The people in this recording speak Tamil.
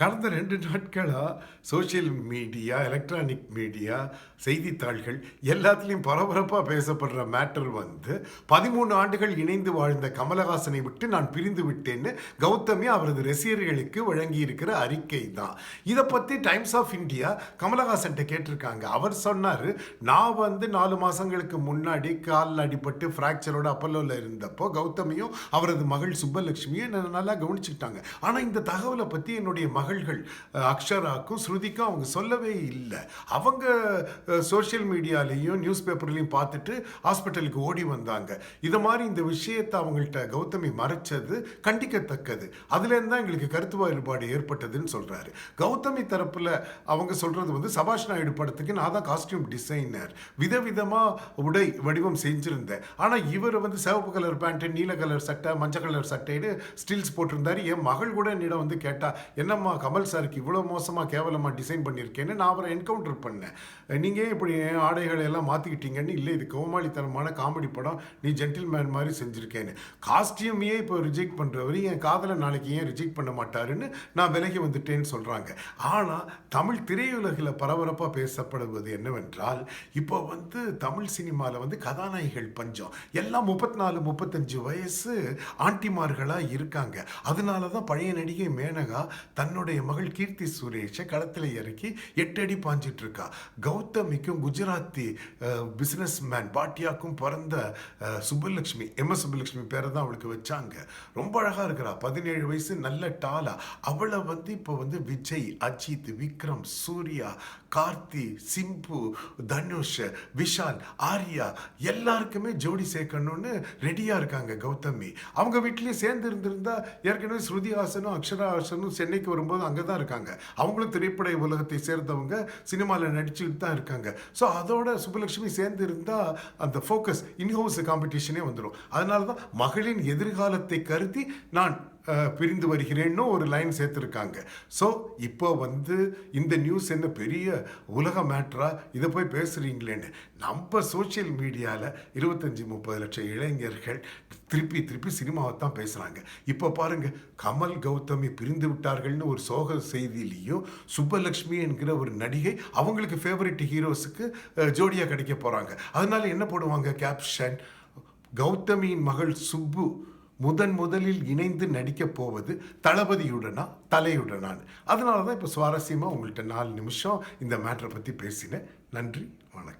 கடந்த ரெண்டு நாட்களாக சோஷியல் மீடியா எலக்ட்ரானிக் மீடியா செய்தித்தாள்கள் எல்லாத்துலேயும் பரபரப்பாக பேசப்படுற மேட்டர் வந்து பதிமூணு ஆண்டுகள் இணைந்து வாழ்ந்த கமலஹாசனை விட்டு நான் பிரிந்து விட்டேன்னு கௌதமி அவரது ரசிகர்களுக்கு வழங்கி இருக்கிற அறிக்கை தான் இதை பற்றி டைம்ஸ் ஆஃப் இந்தியா கமலஹாசன்ட்ட கேட்டிருக்காங்க. அவர் சொன்னார் நான் வந்து நாலு மாதங்களுக்கு முன்னாடி காலில் அடிபட்டு ஃப்ராக்சரோட அப்பல்லோவில் இருந்தப்போ கௌதமியும் அவரது மகள் சுப்பலட்சுமியும் என்னை நல்லா கவனிச்சுக்கிட்டாங்க. ஆனால் இந்த தகவலை பற்றி என்னுடைய மகள் மகள்கள் அக்ஷராக்கும் ஸ்ருதிக்கும் அவங்க சொல்லவே இல்லை. அவங்க சோஷியல் மீடியாலேயும் நியூஸ் பேப்பர்லையும் பார்த்துட்டு ஹாஸ்பிட்டலுக்கு ஓடி வந்தாங்க. இதை மாதிரி இந்த விஷயத்தை அவங்கள்ட்ட கௌதமி மறைச்சது கண்டிக்கத்தக்கது. அதுலேருந்து தான் எங்களுக்கு கருத்து வேறுபாடு ஏற்பட்டதுன்னு சொல்கிறாரு கௌதமி தரப்பில் அவங்க சொல்கிறது வந்து சபாஷ் நாயுடு படத்துக்கு நான் தான் காஸ்டியூம் டிசைனர் விதவிதமாக உடை வடிவம் செஞ்சுருந்தேன். ஆனால் இவர் வந்து சிவப்பு கலர் பேண்ட்டு நீல கலர் சட்டை மஞ்சள் கலர் சட்டைன்னு ஸ்டில்ஸ் போட்டிருந்தாரு. என் மகள் கூட என்னிடம் வந்து கேட்டால் என்னம்மா கமல் சாருக்கு இவ்வளோ மோசமாக கேவலமாக டிசைன் பண்ணியிருக்கேன்னு நான் அவரை என்கவுண்டர் பண்ணேன். நீங்கள் இப்படி ஆடைகளை எல்லாம் மாற்றிக்கிட்டீங்கன்னு இல்லை இது கோமாளித்தனமான காமெடி படம். நீ ஜென்டில்மேன் மாதிரி செஞ்சுருக்கேன்னு. காஸ்டியூமையே இப்போ ரிஜெக்ட் பண்ணுறவர் என் காதலை நாளைக்கு ஏன் ரிஜெக்ட் பண்ண மாட்டாருன்னு நான் விலகி வந்துட்டேன்னு சொல்கிறாங்க ஆனால் தமிழ் திரையுலகில் பரபரப்பாக பேசப்படுவது என்னவென்றால் இப்போ வந்து தமிழ் சினிமாவில் வந்து கதாநாயகிகள் பஞ்சம். எல்லாம் முப்பத்தி நாலு முப்பத்தஞ்சு வயசு ஆண்டிமார்களாக இருக்காங்க. அதனால தான் பழைய நடிகை மேனகா தன்னுடைய மகள் கீர்த்தி சுரேஷை களத்தில் இறக்கி எட்டு அடி பாஞ்சிட்டு இருக்கா கௌதமிக்கும் குஜராத்தி பிஸ்னஸ் மேன் பாட்டியாக்கும் பிறந்த சுப்புலட்சுமி எம். எஸ். சுப்புலட்சுமி பேரை தான் அவளுக்கு வச்சாங்க. ரொம்ப அழகாக இருக்கிறா. பதினேழு வயசு நல்ல டாலா. அவளை வந்து இப்போ வந்து விஜய் அஜித் விக்ரம் சூர்யா கார்த்தி சிம்பு தனுஷ் விஷால் ஆர்யா எல்லாருக்குமே ஜோடி சேர்க்கணும்னு ரெடியாக இருக்காங்க கௌதமி. அவங்க வீட்லேயே சேர்ந்து இருந்திருந்தா ஏற்கனவே ஸ்ருதி ஹாசனும் அக்ஷரா ஹாசனும் சென்னைக்கு வரும்போது அங்கே தான் இருக்காங்க. அவங்களும் திரைப்பட உலகத்தை சேர்ந்தவங்க சினிமாவில் நடிச்சுக்கிட்டு தான் இருக்காங்க. ஸோ அதோட சுப்புலட்சுமி சேர்ந்து இருந்தால் அந்த ஃபோக்கஸ் இன்ஹவுஸ் காம்படிஷனே வந்துடும் அதனால தான் மகளின் எதிர்காலத்தை கருதி நான் பிரிந்து வருகிறேன்னு ஒரு லைன் சேர்த்துருக்காங்க. ஸோ இப்போ வந்து இந்த நியூஸ் என்ன பெரிய உலக மேட்ரா இதை போய் பேசுகிறீங்களேன்னு நம்ம சோஷியல் மீடியாவில் இருபத்தஞ்சி முப்பது லட்சம் இளைஞர்கள் திருப்பி திருப்பி சினிமாவை தான் பேசுகிறாங்க இப்போ பாருங்கள் கமல் கௌதமி பிரிந்து விட்டார்கள்னு ஒரு சோக செய்தியிலையும் சுப்பலக்ஷ்மி என்கிற ஒரு நடிகை அவங்களுக்கு ஃபேவரட் ஹீரோஸுக்கு ஜோடியாக கிடைக்க போகிறாங்க அதனால என்ன போடுவாங்க கேப்ஷன் கௌதமியின் மகள் சுப்பு முதன் முதலில் இணைந்து நடிக்கப் போவது தளபதியுடனா தலையுடனான்னு. அதனால தான் இப்போ சுவாரஸ்யமாக உங்கள்கிட்ட நாலு நிமிஷம் இந்த மேட்டரை பற்றி பேசினேன். நன்றி வணக்கம்.